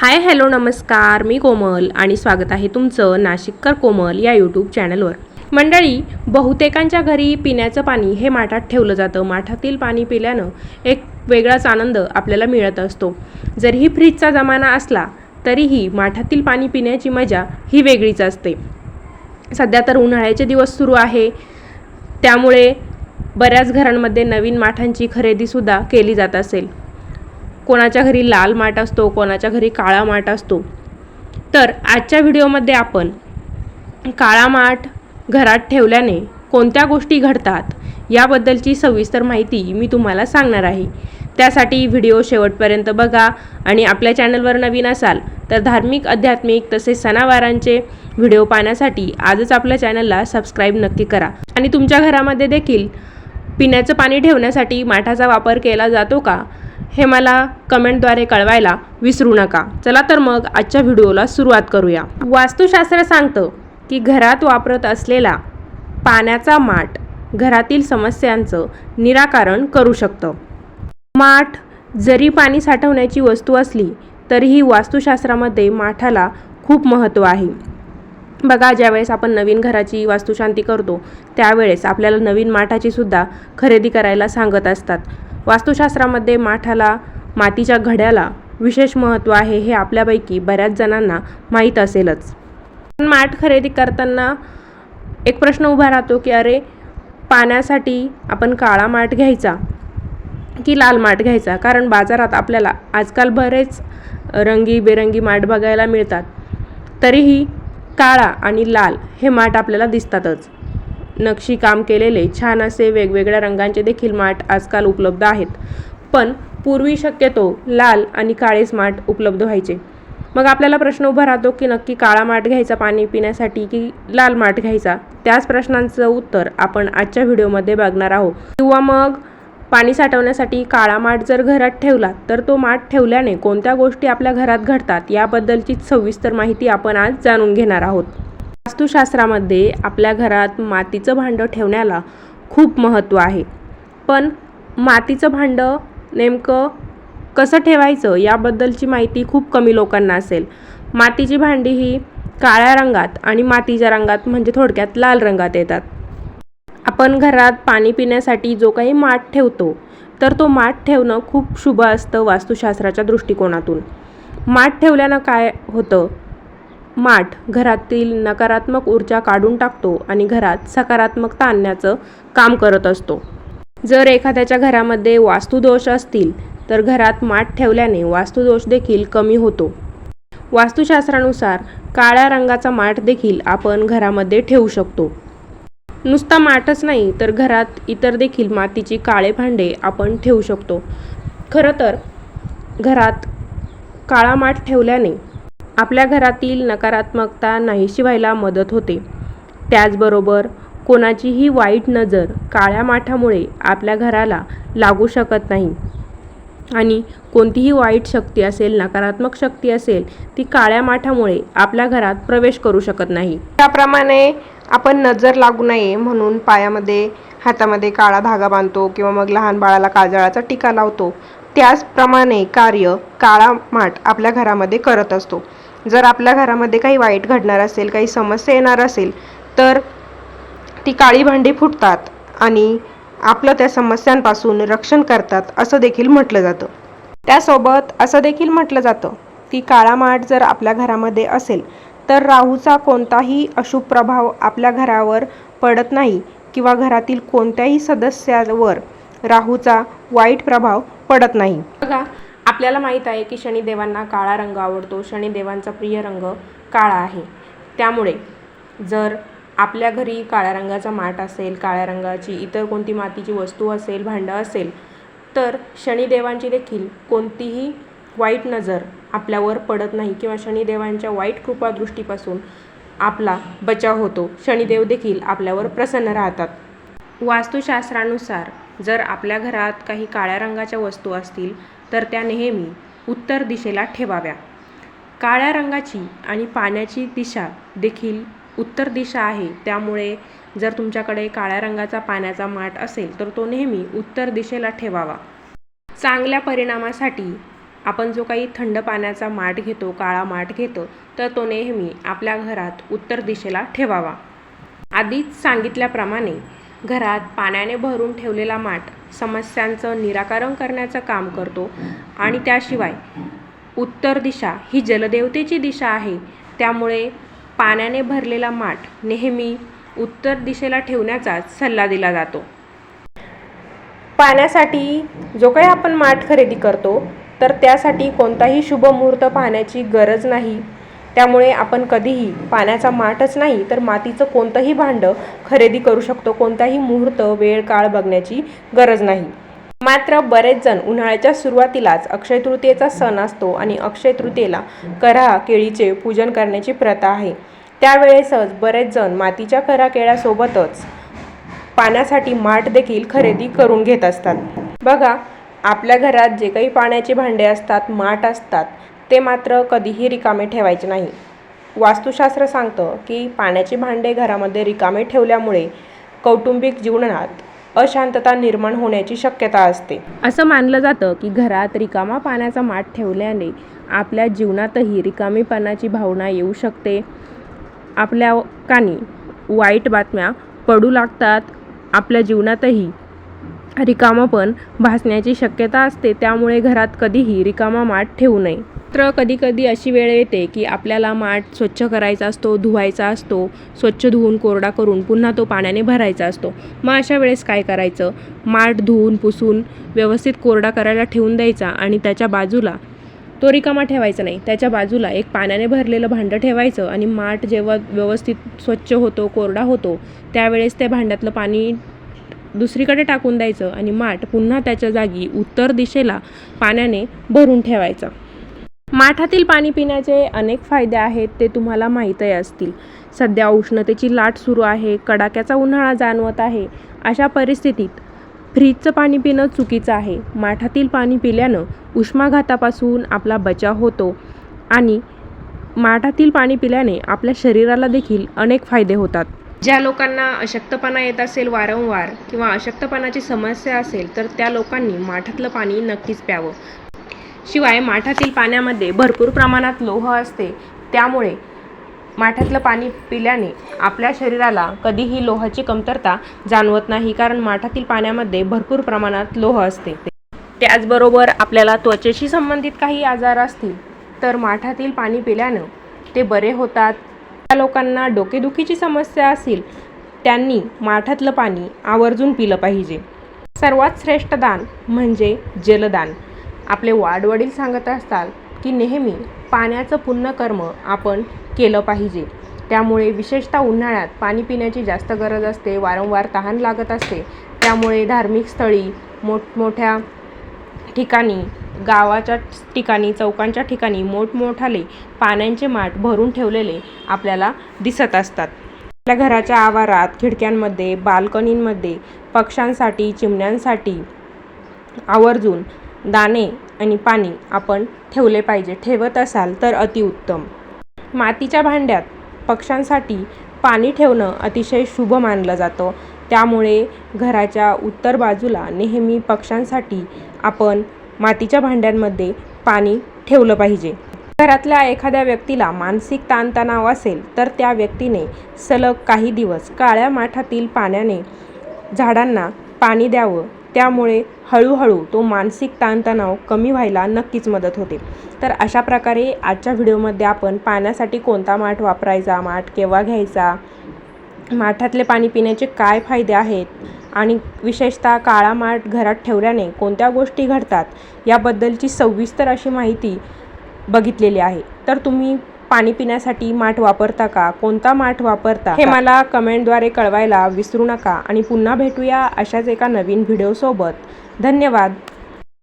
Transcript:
Hi hello नमस्कार. मी कोमल आणि स्वागत आहे तुमचं नाशिककर कोमल या यूट्यूब चॅनलवर मंडळी बहुतेकांच्या घरी पिण्याचं पाणी हे माठात ठेवलं जातं. माठातील पाणी पिल्यानं एक वेगळाच आनंद आपल्याला मिळत असतो. जरीही फ्रीजचा जमाना असला तरीही माठातील पाणी पिण्याची मजा ही वेगळीच असते. सध्या तर उन्हाळ्याचे दिवस सुरू आहे. त्यामुळे बऱ्याच घरांमध्ये नवीन माठांची खरेदीसुद्धा केली जात असेल. कोणाच्या घरी लाल माठ असतो कोणाच्या घरी काळा माठ असतो. तर आजच्या व्हिडिओमध्ये आपण काळा माठ घरात ठेवल्याने कोणत्या गोष्टी घडतात याबद्दलची सविस्तर माहिती मी तुम्हाला सांगणार आहे. त्यासाठी व्हिडिओ शेवटपर्यंत बघा आणि आपल्या चॅनलवर नवीन असाल तर धार्मिक आध्यात्मिक तसेच सणावारांचे व्हिडिओ पाहण्यासाठी आजच आपल्या चॅनलला सबस्क्राईब नक्की करा. आणि तुमच्या घरामध्ये देखील पिण्याचं पाणी ठेवण्यासाठी माठाचा वापर केला जातो का? हे मला कमेंटद्वारे कळवायला विसरू नका. चला तर मग आजच्या व्हिडिओला सुरुवात करूया. वास्तुशास्त्र सांगतं की घरात वापरत असलेला पाण्याचा माठ घरातील समस्यांचं निराकरण करू शकतं. माठ जरी पाणी साठवण्याची वस्तू असली तरीही वास्तुशास्त्रामध्ये माठाला खूप महत्त्व आहे. बघा ज्यावेळेस आपण नवीन घराची वास्तुशांती करतो त्यावेळेस आपल्याला नवीन माठाची सुद्धा खरेदी करायला सांगत असतात. वास्तुशास्त्रामध्ये माठाला मातीच्या घड्याला विशेष महत्त्व आहे हे आपल्यापैकी बऱ्याच जणांना माहीत असेलच. पण माठ खरेदी करताना एक प्रश्न उभा राहतो की अरे पाण्यासाठी आपण काळा माठ घ्यायचा की लाल माठ घ्यायचा? कारण बाजारात आपल्याला आजकाल बरेच रंगीबेरंगी माठ बघायला मिळतात. तरीही काळा आणि लाल हे माठ आपल्याला दिसतातच. नक्षीकाम केलेले छान असे वेगवेगळ्या रंगांचे देखील माठ आजकाल उपलब्ध आहेत. पण पूर्वी शक्यतो लाल आणि काळेच माठ उपलब्ध व्हायचे. मग आपल्याला प्रश्न उभा राहतो की नक्की काळा माठ घ्यायचा पाणी पिण्यासाठी की लाल माठ घ्यायचा? त्याच प्रश्नांचं उत्तर आपण आजच्या व्हिडिओमध्ये बघणार आहोत. किंवा मग पाणी साठवण्यासाठी काळा माठ जर घरात ठेवला तर तो माठ ठेवल्याने कोणत्या गोष्टी आपल्या घरात घडतात याबद्दलची सविस्तर माहिती आपण आज जाणून घेणार आहोत. वास्तुशास्त्रामध्ये आपल्या घरात मातीचं भांडं ठेवण्याला खूप महत्त्व आहे. पण मातीचं भांडं नेमकं कसं ठेवायचं याबद्दलची माहिती खूप कमी लोकांना असेल. मातीची भांडी ही काळ्या रंगात आणि मातीच्या रंगात म्हणजे थोडक्यात लाल रंगात येतात. आपण घरात पाणी पिण्यासाठी जो काही माठ ठेवतो तर तो माठ ठेवणं खूप शुभ असतं वास्तुशास्त्राच्या दृष्टिकोनातून. माठ ठेवल्यानं काय होतं? माठ घरातील नकारात्मक ऊर्जा काढून टाकतो आणि घरात सकारात्मकता आणण्याचं काम करत असतो. जर एखाद्याच्या घरामध्ये वास्तुदोष असतील तर घरात माठ ठेवल्याने वास्तुदोष देखील कमी होतो. वास्तुशास्त्रानुसार काळ्या रंगाचा माठ देखील आपण घरामध्ये ठेवू शकतो. नुसता माठच नाही तर घरात इतर देखील मातीची काळे भांडे आपण ठेवू शकतो. खरं तर घरात काळा माठ ठेवल्याने आपल्या घरातील नकारात्मकता नाहीशी व्हायला मदत होते. त्याचबरोबर कोणाचीही वाईट नजर काळ्या माठामुळे आपल्या घराला लागू शकत नाही. आणि कोणतीही वाईट शक्ती असेल नकारात्मक शक्ती असेल ती काळ्या माठामुळे आपल्या घरात प्रवेश करू शकत नाही. त्याप्रमाणे आपण नजर लागू नये म्हणून पायामध्ये हातामध्ये काळा धागा बांधतो किंवा मग लहान बाळाला काजळाचा टीका लावतो. त्याचप्रमाणे कार्य काळा माठ आपल्या घरामध्ये करत असतो. जर आपल्या घरामध्ये काही वाईट घडणार असेल काही समस्या येणार असेल तर ती काळी भांडी फुटतात आणि आपलं त्या समस्यांपासून रक्षण करतात असं देखील म्हटलं जातं. त्यासोबत असं देखील म्हटलं जातं की काळा माठ जर आपल्या घरामध्ये असेल तर राहूचा कोणताही अशुभ प्रभाव आपल्या घरावर पडत नाही किंवा घरातील कोणत्याही सदस्यावर राहूचा वाईट प्रभाव पडत नाही. बघा आपल्याला माहीत आहे की शनिदेवांना काळा रंग आवडतो. शनिदेवांचा प्रिय रंग काळा आहे. त्यामुळे जर आपल्या घरी काळ्या रंगाचा माठ असेल काळ्या रंगाची इतर कोणती मातीची वस्तू असेल भांडं असेल तर शनिदेवांची देखील कोणतीही वाईट नजर आपल्यावर पडत नाही किंवा शनिदेवांच्या वाईट कृपादृष्टीपासून आपला बचाव होतो. शनिदेव देखील आपल्यावर प्रसन्न राहतात. वास्तुशास्त्रानुसार जर आपल्या घरात काही काळ्या रंगाच्या वस्तू असतील तर त्या नेहमी उत्तर दिशेला ठेवाव्या. काळ्या रंगाची आणि पाण्याची दिशा देखील उत्तर दिशा आहे. त्यामुळे जर तुमच्याकडे काळ्या रंगाचा पाण्याचा माठ असेल तर तो नेहमी उत्तर दिशेला ठेवावा. चांगल्या परिणामासाठी आपण जो काही थंड पाण्याचा माठ घेतो काळा माठ घेतो तर तो नेहमी आपल्या घरात उत्तर दिशेला ठेवावा. आधीच सांगितल्याप्रमाणे घरात पाण्याने भरून ठेवलेला माठ समस्यांचं निराकरण करण्याचं काम करतो आणि त्याशिवाय उत्तर दिशा ही जलदेवतेची दिशा आहे. त्यामुळे पाण्याने भरलेला माठ नेहमी उत्तर दिशेला ठेवण्याचाच सल्ला दिला जातो. पाण्यासाठी जो काही आपण माठ खरेदी करतो तर त्यासाठी कोणताही शुभ मुहूर्त पाहण्याची गरज नाही. त्यामुळे आपण कधीही पाण्याचा माठच नाही तर मातीचं कोणतंही भांडं खरेदी करू शकतो. कोणताही मुहूर्त वेळ काळ बघण्याची गरज नाही. मात्र बरेच जण उन्हाळ्याच्या सुरुवातीलाच अक्षय तृतीयेचा सण असतो आणि अक्षय तृतीयेला करा केळीचे पूजन करण्याची प्रथा आहे. त्यावेळेसच बरेच जण मातीच्या करा केळ्यासोबतच पाण्यासाठी माठ देखील खरेदी करून घेत असतात. बघा आपल्या घरात जे काही पाण्याचे भांडे असतात माठ असतात ते मात्र कधीही रिकामे ठेवायचे नाही. वास्तुशास्त्र सांगतं की पाण्याची भांडे घरामध्ये रिकामे ठेवल्यामुळे कौटुंबिक जीवनात अशांतता निर्माण होण्याची शक्यता असते. असं मानलं जातं की घरात रिकामा पाण्याचा माठ ठेवल्याने आपल्या जीवनातही रिकामीपणाची भावना येऊ शकते. आपल्या कानी वाईट बातम्या पडू लागतात. आपल्या जीवनातही रिकामपण भासण्याची शक्यता असते. त्यामुळे घरात कधीही रिकामा माठ ठेवू नये. तर कधीकधी अशी वेळ येते की आपल्याला माठ स्वच्छ करायचा असतो धुवायचा असतो स्वच्छ धुवून कोरडा करून पुन्हा तो पाण्याने भरायचा असतो. मग अशा वेळेस काय करायचं? माठ धुवून पुसून व्यवस्थित कोरडा करायला ठेवून द्यायचा आणि त्याच्या बाजूला तो रिकामा ठेवायचा नाही. त्याच्या बाजूला एक पाण्याने भरलेलं भांडं ठेवायचं आणि माठ जेव्हा व्यवस्थित स्वच्छ होतो कोरडा होतो त्यावेळेस त्या भांड्यातलं पाणी दुसरीकडे टाकून द्यायचं आणि माठ पुन्हा त्याच्या जागी उत्तर दिशेला पाण्याने भरून ठेवायचा. माठातील पाणी पिण्याचे अनेक फायदे आहेत ते तुम्हाला माहीतही असतील. सध्या उष्णतेची लाट सुरू आहे कडाक्याचा उन्हाळा जाणवत आहे. अशा परिस्थितीत फ्रीजचं पाणी पिणं चुकीचं आहे. माठातील पाणी पिल्यानं उष्माघातापासून आपला बचाव होतो आणि माठातील पाणी पिल्याने आपल्या शरीराला देखील अनेक फायदे होतात. ज्या लोकांना अशक्तपणा येत असेल वारंवार किंवा अशक्तपणाची समस्या असेल तर त्या लोकांनी माठातलं पाणी नक्कीच प्यावं. शिवाय माठातील पाण्यामध्ये भरपूर प्रमाणात लोह असते. त्यामुळे माठातलं पाणी पिल्याने आपल्या शरीराला कधीही लोहाची कमतरता जाणवत नाही कारण माठातील पाण्यामध्ये भरपूर प्रमाणात लोह असते. त्याचबरोबर आपल्याला त्वचेशी संबंधित काही आजार असतील तर माठातील पाणी पिल्यानं ते बरे होतात. त्या लोकांना डोकेदुखीची समस्या असेल त्यांनी माठातलं पाणी आवर्जून पिलं पाहिजे. सर्वात श्रेष्ठ दान म्हणजे जलदान. आपले वाडवडील सांगत असतात की नेहमी पाण्याचं पुण्यकर्म आपण केलं पाहिजे. त्यामुळे विशेषतः उन्हाळ्यात पाणी पिण्याची जास्त गरज असते वारंवार तहान लागत असते. त्यामुळे धार्मिक स्थळी मोठमोठ्या ठिकाणी गावाच्या ठिकाणी चौकांच्या ठिकाणी मोठमोठाले पाण्याचे माठ भरून ठेवलेले आपल्याला दिसत असतात. आपल्या घराच्या आवारात खिडक्यांमध्ये बाल्कनींमध्ये पक्ष्यांसाठी चिमण्यांसाठी आवर्जून दाणे आणि पाणी आपण ठेवले पाहिजे. ठेवत असाल तर अतिउत्तम मातीच्या भांड्यात पक्ष्यांसाठी पाणी ठेवणं अतिशय शुभ मानलं जातं. त्यामुळे घराच्या उत्तर बाजूला नेहमी पक्ष्यांसाठी आपण मातीच्या भांड्यांमध्ये पाणी ठेवलं पाहिजे. घरातल्या एखाद्या व्यक्तीला मानसिक ताणतणाव असेल तर त्या व्यक्तीने सलग काही दिवस काळ्या माठातील पाण्याने झाडांना पाणी द्यावं. त्यामुळे हळूहळू तो मानसिक ताणतणाव कमी व्हायला नक्कीच मदत होते. तर अशा प्रकारे आजच्या व्हिडिओमध्ये आपण पाण्यासाठी कोणता माठ वापरायचा माठ केव्हा घ्यायचा माठातले पाणी पिण्याचे काय फायदे आहेत आणि विशेषतः काळा माठ घरात ठेवल्याने कोणत्या गोष्टी घडतात याबद्दलची सविस्तर अशी माहिती बघितलेली आहे. तर तुम्ही पाणी पिण्यासाठी माठ वापरता का? कोणता माठ वापरता? हे मला कमेंटद्वारे कळवायला विसरू नका आणि पुन्हा भेटूया अशाच एका नवीन व्हिडिओसोबत. धन्यवाद.